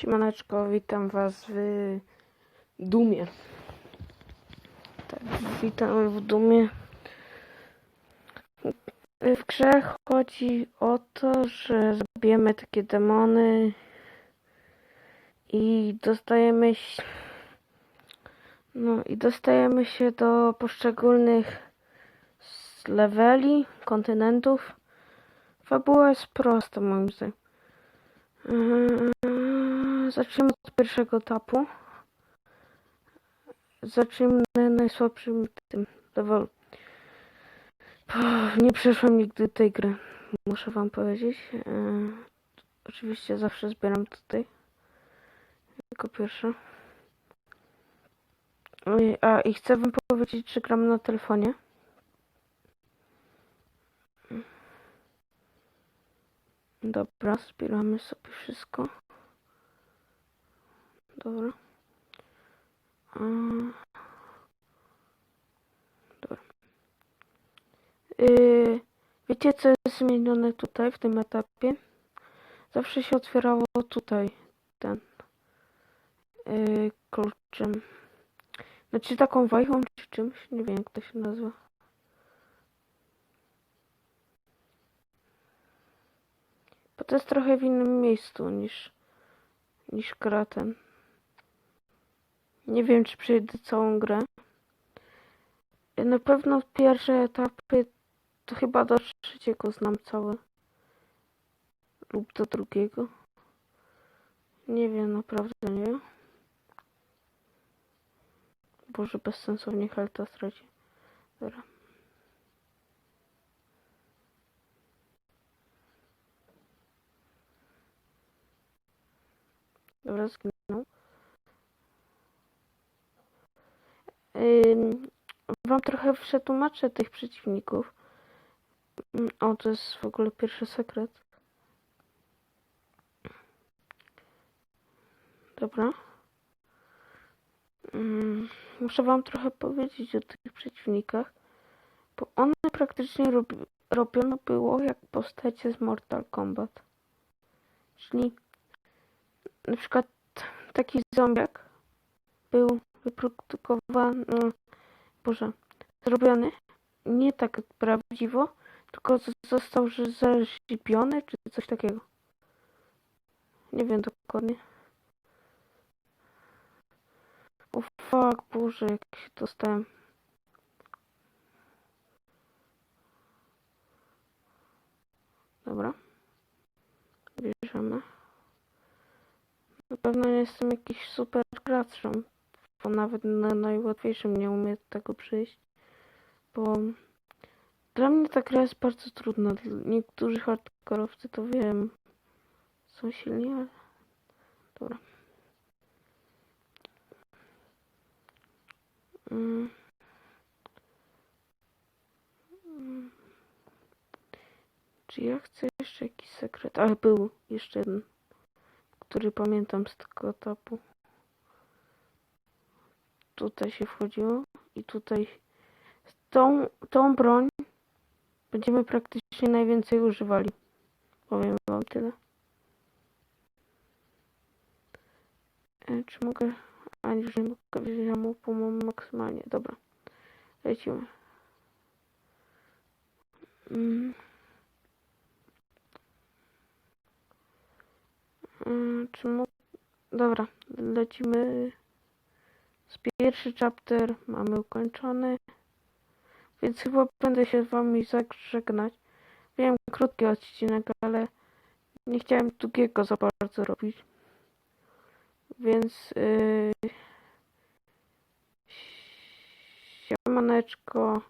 Siemaneczko, witam was w Dumie. Tak, witam w Dumie. W grze chodzi o to, że zabijemy takie demony i dostajemy się, no i dostajemy się do poszczególnych leveli, kontynentów. Fabuła jest prosta moim zdaniem. Eee, Zacznijmy od pierwszego etapu. Zacznijmy na najsłabszym tym levelu. Nie przeszłam nigdy tej gry, muszę wam powiedzieć. Eee, Oczywiście zawsze zbieram tutaj. Jako pierwsze. A i chcę wam powiedzieć, że gram na telefonie. Dobra, zbieramy sobie wszystko. Dobra. Dobra. Yy, wiecie co jest zmienione tutaj w tym etapie? Zawsze się otwierało tutaj ten yy, kluczem. Znaczy taką wajchą czy czymś, nie wiem jak to się nazywa. Bo to jest trochę w innym miejscu niż niż gra ten. Nie wiem, czy przejdę całą grę. Na pewno pierwsze etapy to chyba do trzeciego znam całe. Lub do drugiego. Nie wiem, naprawdę nie. Boże, bezsensownie helta straci. Dobra. Dobra, zginął. Wam trochę przetłumaczę tych przeciwników. Ym, O, to jest w ogóle pierwszy sekret. Dobra. Muszę wam trochę powiedzieć o tych przeciwnikach, bo one praktycznie robi, robione było jak postacie z Mortal Kombat. Czyli na przykład taki zombiak był wyprodukowany, boże, zrobiony nie tak prawdziwo, tylko został że zarzeźbiony, czy coś takiego. Nie wiem dokładnie. O fuck, boże, jak się dostałem. Dobra. Bierzemy. Na pewno nie jestem jakiś super graczem, bo nawet na najłatwiejszym nie umiem do tego przyjść, bo dla mnie ta gra jest bardzo trudna. Niektórzy hardkorowcy to wiem, są silni, ale dobra. Mm. Czy ja chcę jeszcze jakiś sekret? Ale był jeszcze jeden który pamiętam z tego etapu. Tutaj się wchodziło i tutaj tą, tą broń będziemy praktycznie najwięcej używali. Powiem wam tyle. E, czy mogę... A już nie mogę wziąć mu pomogę maksymalnie. Dobra. Lecimy. Mm. Mm, Czy mógł... Dobra, lecimy. Pierwszy chapter mamy ukończony. Więc chyba będę się z wami zażegnać. Wiem, krótki odcinek, ale nie chciałem długiego za bardzo robić. Więc yy... Siemaneczko.